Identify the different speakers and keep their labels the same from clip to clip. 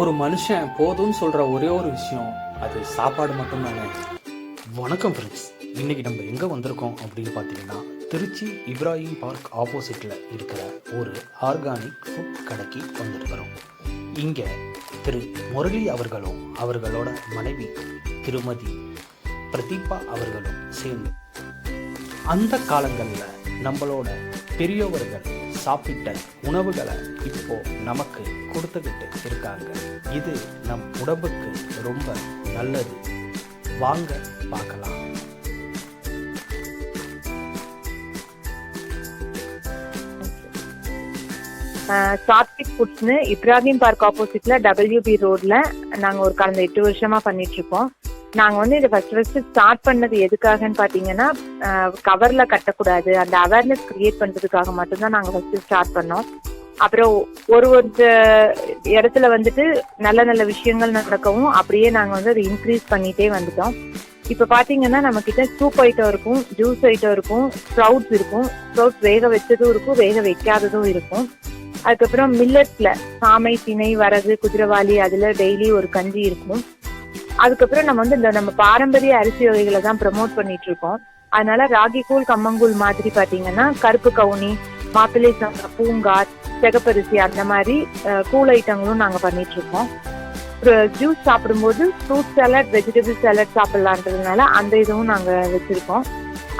Speaker 1: ஒரு மனுஷன் போதும்னு சொல்ற ஒரே ஒரு விஷயம் அது சாப்பாடு மட்டும்தானே. வணக்கம் ஃப்ரெண்ட்ஸ் இன்னைக்கு நம்ம எங்கே வந்திருக்கோம் அப்படின்னு பார்த்தீங்கன்னா திருச்சி இப்ராஹிம் பார்க் ஆப்போசிட்டில் இருக்கிற ஒரு ஆர்கானிக் ஃபுட் கடைக்கு வந்திருக்கிறோம். இங்கே திரு முரளி அவர்களும் அவர்களோட மனைவி திருமதி பிரதீபா அவர்களும் சேர்ந்து அந்த காலங்களில் நம்மளோட பெரியவர்கள் சாப்பிட்ட உணவுகளை இப்போ நமக்கு கொடுத்துக்கிட்டு இருக்காங்க. இது நம் உடம்புக்கு ரொம்ப நல்லது. வாங்க பார்க்கலாம்.
Speaker 2: சாத்விக் ஃபுட்ஸ்னு இப்ராஹிம் பார்க் ஆப்போசிட்ல டபிள்யூபி ரோட்ல நாங்க ஒரு கடந்த எட்டு வருஷமா பண்ணிட்டு இருக்கோம். நாங்க வந்து இதை ஃபர்ஸ்ட் ஃபர்ஸ்ட் ஸ்டார்ட் பண்ணது எதுக்காகன்னு பாத்தீங்கன்னா கவர்ல கட்டக்கூடாது. அந்த அவேர்னஸ் கிரியேட் பண்றதுக்காக மட்டும்தான் நாங்க ஃபர்ஸ்ட் ஸ்டார்ட் பண்ணோம். அப்புறம் ஒரு ஒரு இடத்துல வந்துட்டு நல்ல நல்ல விஷயங்கள் நடக்கவும் அப்படியே நாங்க வந்து அதை இன்க்ரீஸ் பண்ணிட்டே வந்துட்டோம். இப்ப பாத்தீங்கன்னா நம்ம கிட்ட சூப் ஐட்டம் இருக்கும் ஜூஸ் ஐட்டம் இருக்கும் ஸ்ப்ரவுட்ஸ் இருக்கும். ஸ்ப்ரவுட்ஸ் வேக வச்சதும் இருக்கும் வேக வைக்காததும் இருக்கும். அதுக்கப்புறம் மில்லட்ஸ்ல சாமை திணை வரகு குதிரவாளி அதுல டெய்லி ஒரு கஞ்சி இருக்கும். அதுக்கப்புறம் நம்ம வந்து இந்த நம்ம பாரம்பரிய அரிசி வகைகளை தான் ப்ரமோட் பண்ணிட்டு இருக்கோம் அதனால ராகி கூழ் கம்மங்கூழ் மாதிரி பாத்தீங்கன்னா கருப்பு கவுனி மாப்பிள்ளை சம்பா பூங்கார் செகப்பரிசி அந்த மாதிரி கூழ் ஐட்டங்களும் நாங்க பண்ணிட்டு இருக்கோம் ஜூஸ் சாப்பிடும்போது ஃப்ரூட் சாலட் வெஜிடபிள் சாலட் சாப்பிடலான்றதுனால அந்த இதுவும் நாங்க வச்சிருக்கோம்.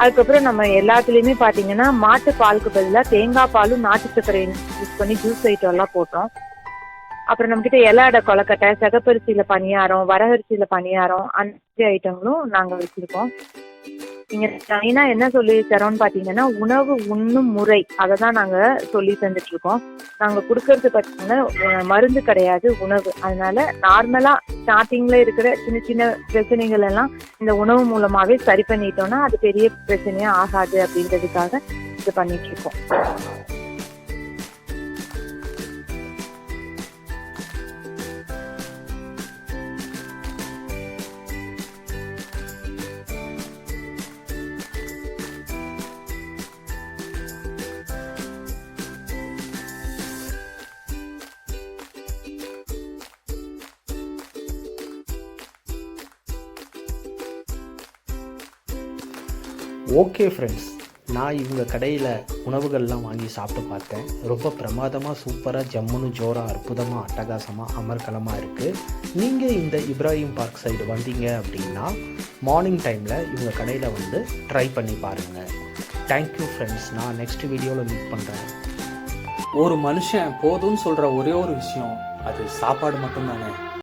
Speaker 2: அதுக்கப்புறம் நம்ம எல்லாத்துலயுமே பாத்தீங்கன்னா மாட்டு பாலுக்கு பதிலாக தேங்காய் பாலும் நாட்டு சர்க்கரையும் யூஸ் பண்ணி ஜூஸ் ஐட்டம் எல்லாம் போட்டோம். அப்புறம் நம்ம கிட்ட இலாடை கொலக்கட்டை சிகப்பரிசியில் பணியாரம் வரகரிசியில பணியாரம் அந்த மாதிரி ஐட்டங்களும் நாங்க வச்சிருக்கோம். நீங்க மெயினா என்ன சொல்லி தரோம்னு பாத்தீங்கன்னா உணவு உண்ணும் முறை. அதை தான் நாங்க சொல்லி தந்துட்டு இருக்கோம் நாங்க கொடுக்கறது பாத்தீங்கன்னா மருந்து கிடையாது உணவு. அதனால நார்மலா ஸ்டார்டிங்ல இருக்கிற சின்ன சின்ன பிரச்சனைகள் எல்லாம் இந்த உணவு மூலமாவே சரி பண்ணிட்டோம்னா அது பெரிய பிரச்சனையே ஆகாது அப்படின்றதுக்காக இது பண்ணிட்டு
Speaker 1: ஓகே ஃப்ரெண்ட்ஸ் நான் இவங்க கடையில் உணவுகள்லாம் வாங்கி சாப்பிட்டு பார்த்தேன். ரொம்ப பிரமாதமாக சூப்பராக ஜம்முன்னு ஜோராக அற்புதமாக அட்டகாசமாக அமர்கலமாக இருக்குது நீங்கள் இந்த இப்ராஹிம் பார்க் சைடு வந்தீங்க அப்படின்னா மார்னிங் டைமில் இவங்க கடையில் வந்து ட்ரை பண்ணி பாருங்கள் தேங்க்யூ ஃப்ரெண்ட்ஸ் நான் நெக்ஸ்ட் வீடியோவில் மீட் பண்ணுறேன் ஒரு மனுஷன் போதும்னு சொல்கிற ஒரே ஒரு விஷயம் அது சாப்பாடு மட்டும்தானே?